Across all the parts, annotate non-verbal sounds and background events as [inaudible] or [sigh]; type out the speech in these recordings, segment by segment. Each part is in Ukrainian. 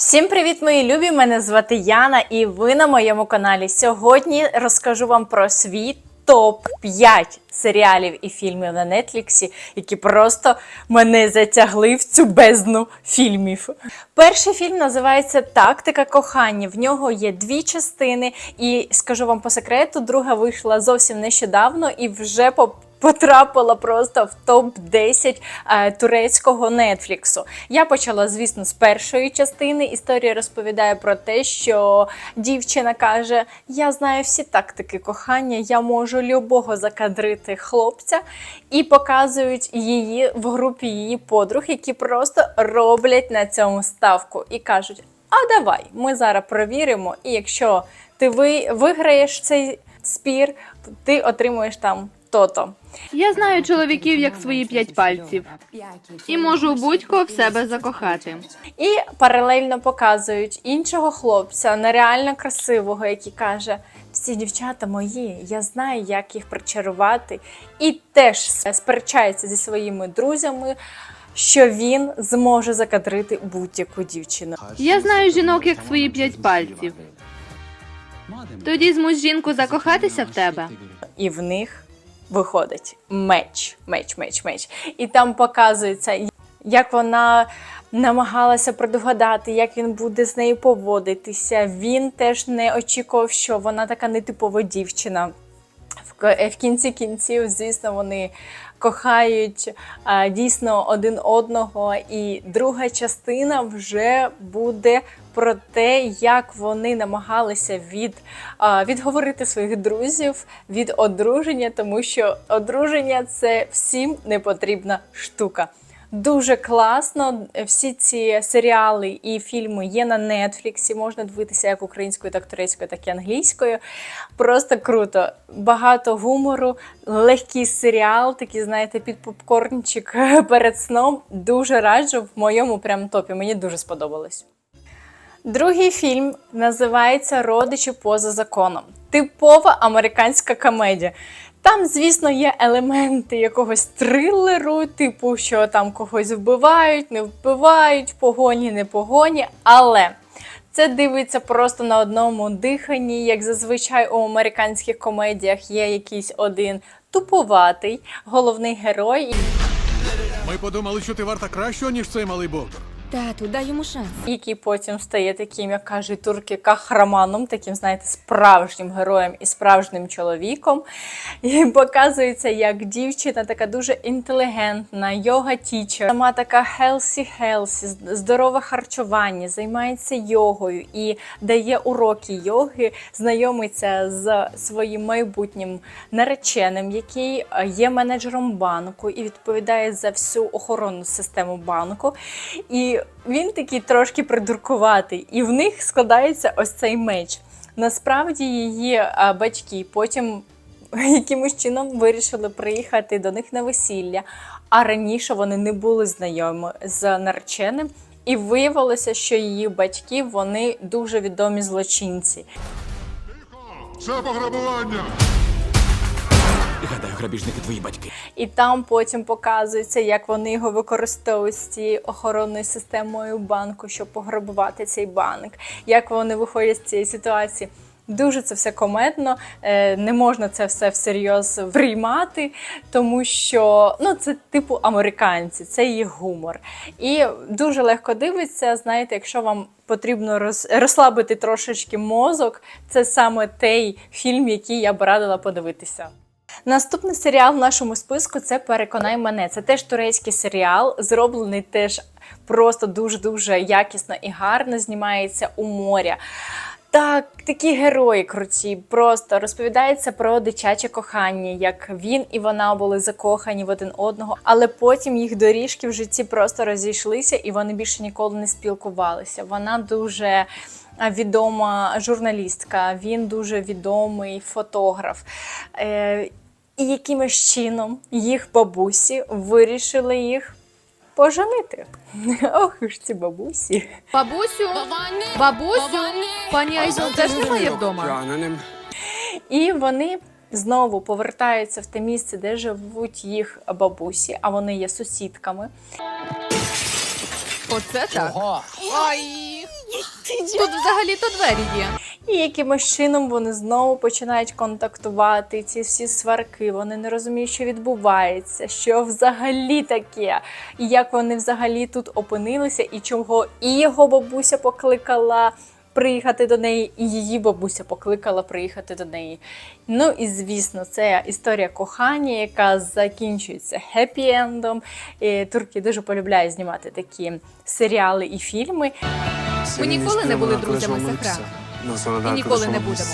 Всім привіт, мої любі! Мене звати Яна, і ви на моєму каналі. Сьогодні розкажу вам про свій топ 5 серіалів і фільмів на Нетфліксі, які просто мене затягли в цю бездну фільмів. Перший фільм називається Тактика кохання. В нього є дві частини, і скажу вам по секрету, друга вийшла зовсім нещодавно і вже по потрапила просто в топ 10 е, турецького нетфліксу. Я почала, звісно, з першої частини. Історія розповідає про те, що дівчина каже: Я знаю всі тактики кохання, я можу любого закадрити хлопця, і показують її в групі її подруг, які просто роблять на цьому ставку і кажуть: А давай, ми зараз провіримо, і якщо ти ви, виграєш цей спір, ти отримуєш там то-то. Я знаю чоловіків як свої п'ять пальців, і можу будь-кого в себе закохати. І паралельно показують іншого хлопця, нереально красивого, який каже: всі дівчата мої, я знаю, як їх причарувати, і теж сперечається зі своїми друзями, що він зможе закадрити будь-яку дівчину. Я знаю жінок як свої п'ять пальців. Тоді змусь жінку закохатися в тебе. І в них виходить меч, меч, меч, меч. І там показується, як вона намагалася предугадати, як він буде з нею поводитися. Він теж не очікував, що вона така нетипова дівчина. В кінці кінців, звісно, вони кохають а, дійсно один одного. І друга частина вже буде про те, як вони намагалися від, відговорити своїх друзів від одруження, тому що одруження це всім не потрібна штука. Дуже класно. Всі ці серіали і фільми є на Нетфліксі. Можна дивитися як українською, так турецькою, так і англійською. Просто круто. Багато гумору, легкий серіал, такий, знаєте, під попкорнчик [laughs] перед сном. Дуже раджу в моєму прям топі. Мені дуже сподобалось. Другий фільм називається Родичі поза законом. Типова американська комедія. Там, звісно, є елементи якогось трилеру, типу, що там когось вбивають, не вбивають, погоні, не погоні. Але це дивиться просто на одному диханні, як зазвичай у американських комедіях є якийсь один туповатий головний герой. Ми подумали, що ти варта кращого, ніж цей малий болтер. Тату, дай йому шанс. який потім стає таким, як кажуть турки, кахраманом, таким, знаєте, справжнім героєм і справжнім чоловіком. І показується, як дівчина така дуже інтелігентна, йога тічер, сама така хелсі-хелсі, здорове харчування, займається йогою і дає уроки йоги, знайомиться з своїм майбутнім нареченим, який е, є менеджером банку і відповідає за всю охоронну систему банку. І він такий трошки придуркуватий, і в них складається ось цей меч. Насправді її а, батьки потім [laughs] якимось чином вирішили приїхати до них на весілля, а раніше вони не були знайомі з нареченим. І виявилося, що її батьки вони дуже відомі злочинці. Це пограбування! Гадаю, грабіжники твої батьки. І там потім показується, як вони його використовують з цією охоронною системою банку, щоб пограбувати цей банк, як вони виходять з цієї ситуації. Дуже це все комедно, е, не можна це все всерйоз приймати, тому що ну, це типу американці, це їх гумор. І дуже легко дивиться, знаєте, якщо вам потрібно роз- розслабити трошечки мозок, це саме той фільм, який я б радила подивитися. Наступний серіал в нашому списку це Переконай мене. Це теж турецький серіал, зроблений теж просто дуже-дуже якісно і гарно. Знімається у моря. Так, такі герої круті. Просто розповідається про дитяче кохання, як він і вона були закохані в один одного, але потім їх доріжки в житті просто розійшлися, і вони більше ніколи не спілкувалися. Вона дуже відома журналістка, він дуже відомий фотограф. І якимось чином їх бабусі вирішили їх поженити. Ох ж ці бабусі. Бабусю, бабусю, пані Айзел теж немає вдома. І вони знову повертаються в те місце, де живуть їх бабусі, а вони є сусідками. Оце так. Ой, Тут взагалі-то двері є. І якимось чином вони знову починають контактувати. Ці всі сварки, вони не розуміють, що відбувається, що взагалі таке, і як вони взагалі тут опинилися, і чого і його бабуся покликала. Приїхати до неї, і її бабуся покликала приїхати до неї. Ну і звісно, це історія кохання, яка закінчується хеппі-ендом. І Турки дуже полюбляють знімати такі серіали і фільми. Ми ніколи не були друзями Сахра. І ніколи не будемо.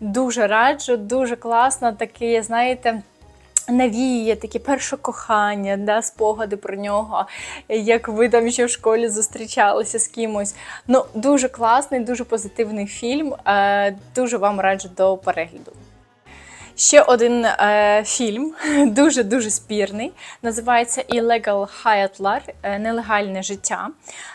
Дуже раджу, дуже класно, Такі, знаєте. навіє, таке перше кохання, да, спогади про нього, як ви там ще в школі зустрічалися з кимось. Ну, дуже класний, дуже позитивний фільм. Е, дуже вам раджу до перегляду. Ще один е, фільм, [laughs] дуже-дуже спірний. Називається Illegal Hyatt Life е, Нелегальне життя.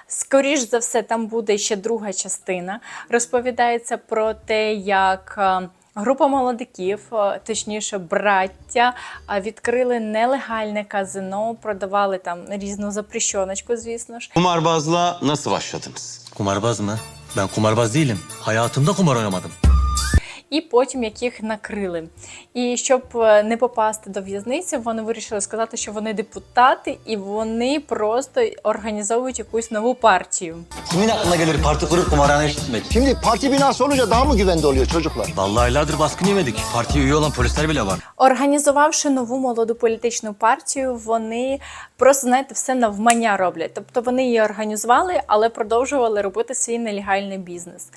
Скоріш за все, там буде ще друга частина. Розповідається про те, як. е, Група молодиків, е, точніше, браття, відкрили нелегальне казино, продавали там різну запрещеночку, звісно ж. Kumarbazlığa nasıl başladınız? Kumarbaz mı? Ben kumarbaz değilim. Hayatımda kumar oynamadım. І потім яких накрили. І щоб е, не попасти до в'язниці, вони вирішили сказати, що вони депутати, і вони просто організовують якусь нову партію. Kimin aklına gelir parti kurup kumarhane işletmek? Şimdi parti binası olunca daha mı güvende oluyor çocuklar? Vallahi aylardır baskın yemedik. Partiye üye olan polisler bile var. Організувавши нову молоду політичну партію, вони просто знаєте все навмання роблять. Тобто вони її організували, але продовжували робити свій нелегальний бізнес.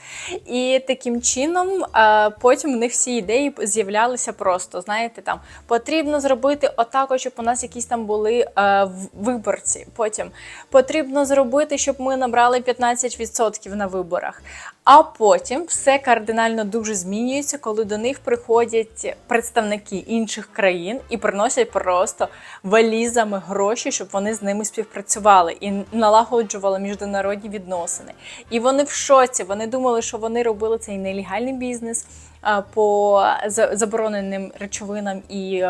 І таким чином е, потім у них всі ідеї з'являлися просто. Знаєте, там потрібно зробити отак, щоб у нас якісь там були е, виборці. Потім потрібно зробити, щоб ми набрали 15% на виборах. А потім все кардинально дуже змінюється, коли до них приходять представники інших країн і приносять просто валізами гроші, щоб вони з ними співпрацювали і налагоджували міжнародні відносини. І вони в шоці. Вони думали, що вони робили цей нелегальний бізнес по забороненим речовинам і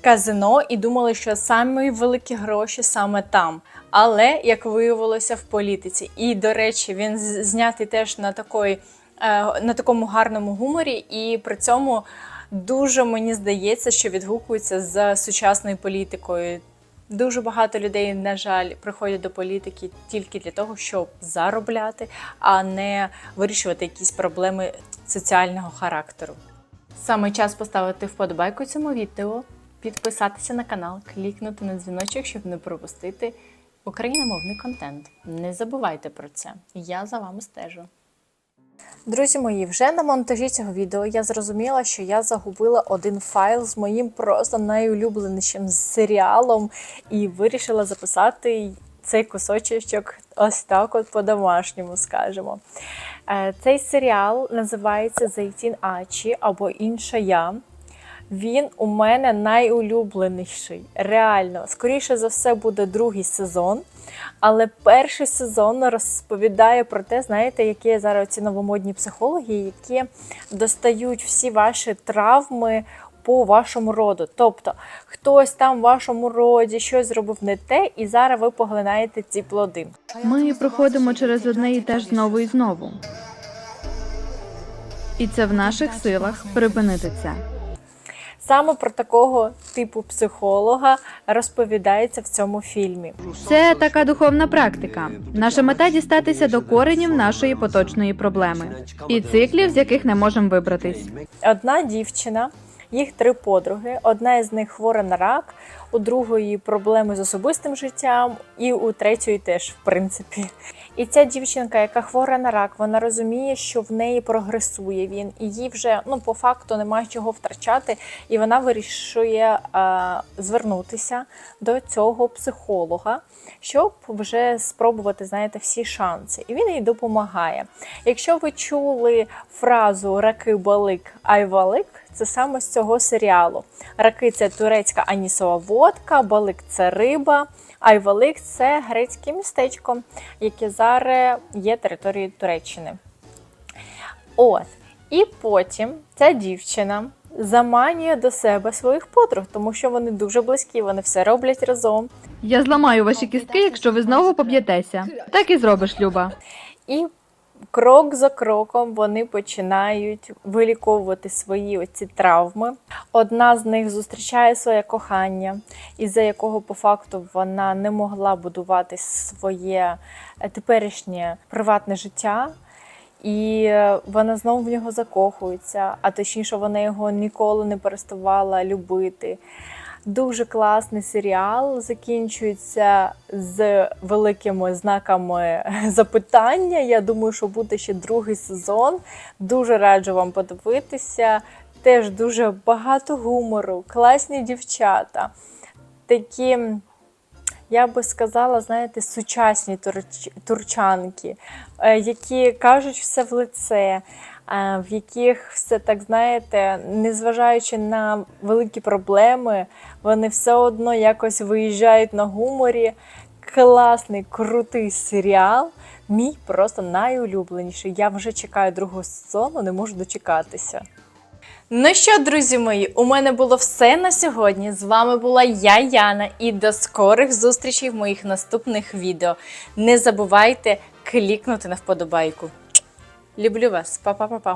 казино і думали, що самі великі гроші саме там. Але як виявилося в політиці, і до речі, він знятий теж на такої, е, на такому гарному гуморі, і при цьому дуже мені здається, що відгукується з сучасною політикою. Дуже багато людей, на жаль, приходять до політики тільки для того, щоб заробляти, а не вирішувати якісь проблеми соціального характеру. Саме час поставити вподобайку цьому відео, підписатися на канал, клікнути на дзвіночок, щоб не пропустити україномовний контент. Не забувайте про це. Я за вами стежу. Друзі мої, вже на монтажі цього відео я зрозуміла, що я загубила один файл з моїм просто найулюбленішим серіалом і вирішила записати цей кусочок ось так, от по-домашньому, скажемо. Е, Цей серіал називається Зайтін Ачі або Інша Я. Він у мене найулюбленіший. Реально, скоріше за все, буде другий сезон. Але перший сезон розповідає про те, знаєте, які зараз ці новомодні психологи, які достають всі ваші травми по вашому роду. Тобто, хтось там в вашому роді щось зробив не те, і зараз ви поглинаєте ці плоди. Ми проходимо через одне і те ж знову і знову. І це в наших силах припинити це. Саме про такого типу психолога розповідається в цьому фільмі. Це така духовна практика. Наша мета дістатися до коренів нашої поточної проблеми і циклів, з яких не можемо вибратись. Одна дівчина, їх три подруги. Одна із них хвора на рак, у другої проблеми з особистим життям, і у третьої теж, в принципі. І ця дівчинка, яка хвора на рак, вона розуміє, що в неї прогресує він, і їй вже ну по факту немає чого втрачати, і вона вирішує е, звернутися до цього психолога, щоб вже спробувати знаєте всі шанси. І він їй допомагає. Якщо ви чули фразу раки балик айвалик, це саме з цього серіалу. Раки це турецька анісова водка, балик це риба, айвалик це грецьке містечко, яке зараз є територією Туреччини. От. І потім ця дівчина заманює до себе своїх подруг, тому що вони дуже близькі, вони все роблять разом. Я зламаю ваші кістки, якщо ви знову поб'єтеся. Так і зробиш, Люба. І крок за кроком вони починають виліковувати свої оці травми. Одна з них зустрічає своє кохання, із-за якого по факту вона не могла будувати своє е, теперішнє приватне життя. І е, вона знову в нього закохується, а точніше, вона його ніколи не переставала любити. Дуже класний серіал. Закінчується з великими знаками [laughs] запитання. Я думаю, що буде ще другий сезон. Дуже раджу вам подивитися. Теж дуже багато гумору, класні дівчата. Такі, я би сказала, знаєте, сучасні турч- турчанки, е, які кажуть все в лице, в яких все так знаєте, незважаючи на великі проблеми, вони все одно якось виїжджають на гуморі. Класний, крутий серіал. Мій просто найулюбленіший. Я вже чекаю другого сезону, не можу дочекатися. Ну що, друзі мої, у мене було все на сьогодні. З вами була я, Яна, і до скорих зустрічей в моїх наступних відео. Не забувайте клікнути на вподобайку. Люблю вас, па-па-па-па.